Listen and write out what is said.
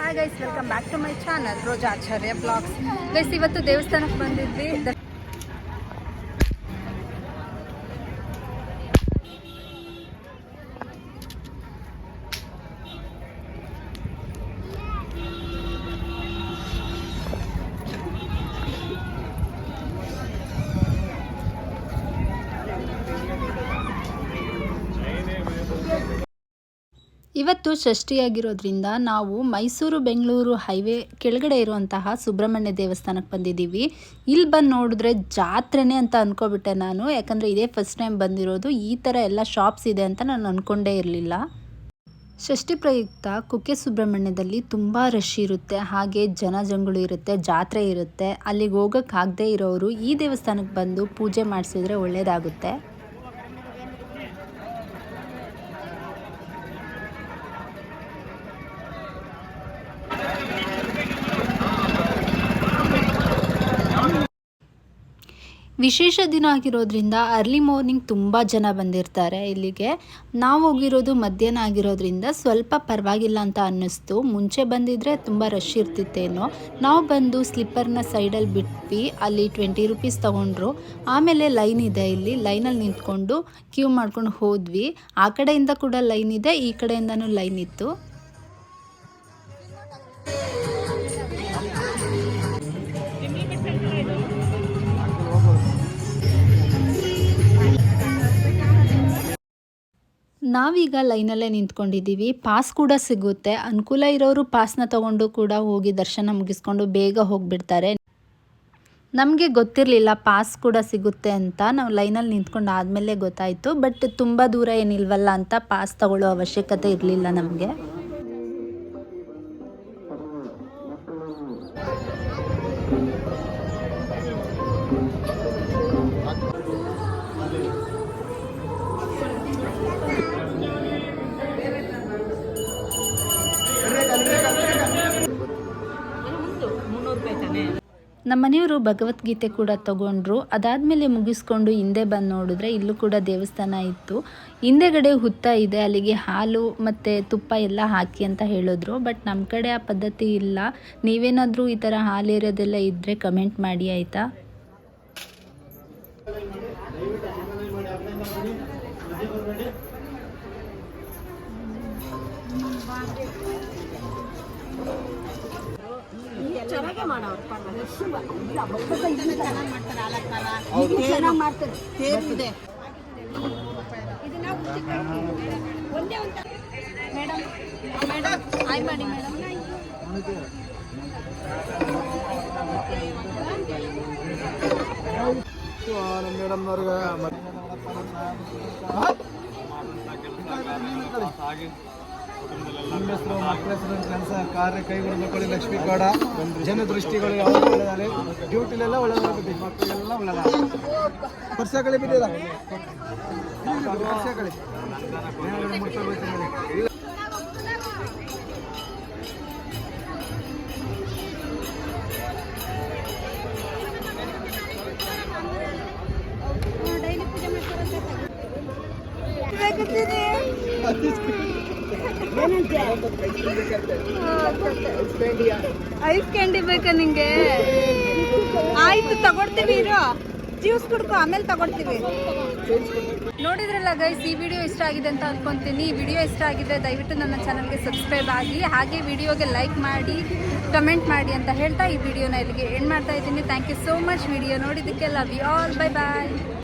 Hi guys welcome back to my channel Rojacharya blogs guys ಇವತ್ತು ದೇವಸ್ಥಾನಕ್ಕೆ ಬಂದಿದ್ವಿ. ಇವತ್ತು ಷಷ್ಠಿಯಾಗಿರೋದ್ರಿಂದ ನಾವು ಮೈಸೂರು, ಬೆಂಗಳೂರು ಹೈವೇ ಕೆಳಗಡೆ ಇರುವಂತಹ ಸುಬ್ರಹ್ಮಣ್ಯ ದೇವಸ್ಥಾನಕ್ಕೆ ಬಂದಿದ್ದೀವಿ. ಇಲ್ಲಿ ಬಂದು ನೋಡಿದ್ರೆ ಜಾತ್ರೆನೇ ಅಂತ ಅಂದ್ಕೊಬಿಟ್ಟೆ ನಾನು. ಯಾಕಂದರೆ ಇದೇ ಫಸ್ಟ್ ಟೈಮ್ ಬಂದಿರೋದು. ಈ ಥರ ಎಲ್ಲ ಶಾಪ್ಸ್ ಇದೆ ಅಂತ ನಾನು ಅಂದ್ಕೊಂಡೇ ಇರಲಿಲ್ಲ. ಷಷ್ಠಿ ಪ್ರಯುಕ್ತ ಕುಕ್ಕೆ ಸುಬ್ರಹ್ಮಣ್ಯದಲ್ಲಿ ತುಂಬ ರಶ್ ಇರುತ್ತೆ. ಹಾಗೆ ಜನ ಜಂಗುಳಿ ಇರುತ್ತೆ, ಜಾತ್ರೆ ಇರುತ್ತೆ. ಅಲ್ಲಿಗೆ ಹೋಗೋಕ್ಕಾಗದೇ ಇರೋರು ಈ ದೇವಸ್ಥಾನಕ್ಕೆ ಬಂದು ಪೂಜೆ ಮಾಡಿಸಿದ್ರೆ ಒಳ್ಳೆಯದಾಗುತ್ತೆ ವಿಶೇಷ ದಿನ ಆಗಿರೋದ್ರಿಂದ ಅರ್ಲಿ ಮಾರ್ನಿಂಗ್ ತುಂಬ ಜನ ಬಂದಿರ್ತಾರೆ ಇಲ್ಲಿಗೆ. ನಾವು ಹೋಗಿರೋದು ಮಧ್ಯಾಹ್ನ ಆಗಿರೋದ್ರಿಂದ ಸ್ವಲ್ಪ ಪರವಾಗಿಲ್ಲ ಅಂತ ಅನ್ನಿಸ್ತು. ಮುಂಚೆ ಬಂದಿದ್ರೆ ತುಂಬ ರಶ್ ಇರ್ತಿತ್ತೇನೋ. ನಾವು ಬಂದು ಸ್ಲಿಪ್ಪರ್ನ ಸೈಡಲ್ಲಿ ಬಿಟ್ವಿ. ಅಲ್ಲಿ ಟ್ವೆಂಟಿ ರುಪೀಸ್ ತೊಗೊಂಡ್ರು. ಆಮೇಲೆ ಲೈನ್ ಇದೆ ಇಲ್ಲಿ. ಲೈನಲ್ಲಿ ನಿಂತ್ಕೊಂಡು ಕ್ಯೂ ಮಾಡ್ಕೊಂಡು ಹೋದ್ವಿ. ಆ ಕಡೆಯಿಂದ ಕೂಡ ಲೈನ್ ಇದೆ, ಈ ಕಡೆಯಿಂದನೂ ಲೈನ್ ಇತ್ತು. ನಾವೀಗ ಲೈನಲ್ಲೇ ನಿಂತ್ಕೊಂಡಿದ್ದೀವಿ. ಪಾಸ್ ಕೂಡ ಸಿಗುತ್ತೆ. ಅನುಕೂಲ ಇರೋರು ಪಾಸ್ನ ತಗೊಂಡು ಕೂಡ ಹೋಗಿ ದರ್ಶನ ಮುಗಿಸ್ಕೊಂಡು ಬೇಗ ಹೋಗಿಬಿಡ್ತಾರೆ. ನಮಗೆ ಗೊತ್ತಿರಲಿಲ್ಲ ಪಾಸ್ ಕೂಡ ಸಿಗುತ್ತೆ ಅಂತ. ನಾವು ಲೈನಲ್ಲಿ ನಿಂತ್ಕೊಂಡು ಆದಮೇಲೆ ಗೊತ್ತಾಯಿತು. ಬಟ್ ತುಂಬ ದೂರ ಏನಿಲ್ವಲ್ಲ ಅಂತ ಪಾಸ್ ತಗೊಳ್ಳೋ ಅವಶ್ಯಕತೆ ಇರಲಿಲ್ಲ ನಮಗೆ. ನಮ್ಮ ಮನೆಯವರು ಭಗವದ್ಗೀತೆ ಕೂಡ ತಗೊಂಡ್ರು. ಅದಾದಮೇಲೆ ಮುಗಿಸ್ಕೊಂಡು ಹಿಂದೆ ಬಂದು ನೋಡಿದ್ರೆ ಇಲ್ಲೂ ಕೂಡ ದೇವಸ್ಥಾನ ಇತ್ತು. ಹಿಂದೆಗಡೆ ಹುತ್ತ ಇದೆ, ಅಲ್ಲಿಗೆ ಹಾಲು ಮತ್ತು ತುಪ್ಪ ಎಲ್ಲ ಹಾಕಿ ಅಂತ ಹೇಳಿದ್ರು. ಬಟ್ ನಮ್ಮ ಕಡೆ ಆ ಪದ್ಧತಿ ಇಲ್ಲ. ನೀವೇನಾದರೂ ಈ ಥರ ಹಾಲಿರೋದೆಲ್ಲ ಇದ್ದರೆ ಕಮೆಂಟ್ ಮಾಡಿ, ಆಯಿತಾ? ಮೇಡಮ್ ಆಯ್ ಮಾಡಿ ಮೇಡಮ್ ಮೇಡಮ್ನವ್ರಿಗೆ ನಿಮ್ಮ ಹೆಸರು ಮಕ್ಕಳ ಹೆಸರು ಕೆಲಸ ಕಾರ್ಯ ಕೈಗಳು ಮಕ್ಕಳಿಗೆ ಲಕ್ಷ್ಮೀ ಗೌಡ ಜನ ದೃಷ್ಟಿಗಳು ಯಾವಾಗ ಒಳ್ಳೆದಾರೆ ಡ್ಯೂಟಿಲೆಲ್ಲ ಒಳ್ಳೆದಾಗುತ್ತೆ ಮಕ್ಕಳಿಗೆಲ್ಲ ಒಳ್ಳೆದ ವರ್ಷಗಳೇ ಬಿದ್ದಿದ ವರ್ಷಗಳೇ ಐಸ್ ಕ್ಯಾಂಡಿ ಬೇಕಾ ನಿಂಗೆ? ಆಯ್ತು ತಗೊಡ್ತೀವಿ ಇರೋ. ಜ್ಯೂಸ್ ಕುಡ್ಕೊ, ಆಮೇಲೆ ತಗೊಡ್ತೀವಿ ನೋಡಿದ್ರಲ್ಲ ಗೈಸ್ ಈ ವಿಡಿಯೋ ಇಷ್ಟ ಆಗಿದೆ ಅಂತ ಅನ್ಕೊಂತೀನಿ. ಈ ವಿಡಿಯೋ ಇಷ್ಟ ಆಗಿದೆ, ದಯವಿಟ್ಟು ನನ್ನ ಚಾನಲ್ಗೆ ಸಬ್ಸ್ಕ್ರೈಬ್ ಆಗಿ ಹಾಗೆ ವಿಡಿಯೋಗೆ ಲೈಕ್ ಮಾಡಿ ಕಮೆಂಟ್ ಮಾಡಿ ಅಂತ ಹೇಳ್ತಾ ಈ ವಿಡಿಯೋನ ಇಲ್ಲಿಗೆ ಎಂಡ್ ಮಾಡ್ತಾ ಇದ್ದೀನಿ. Thank you so much video ನೋಡಿದ್ದಕ್ಕೆ love you all bye bye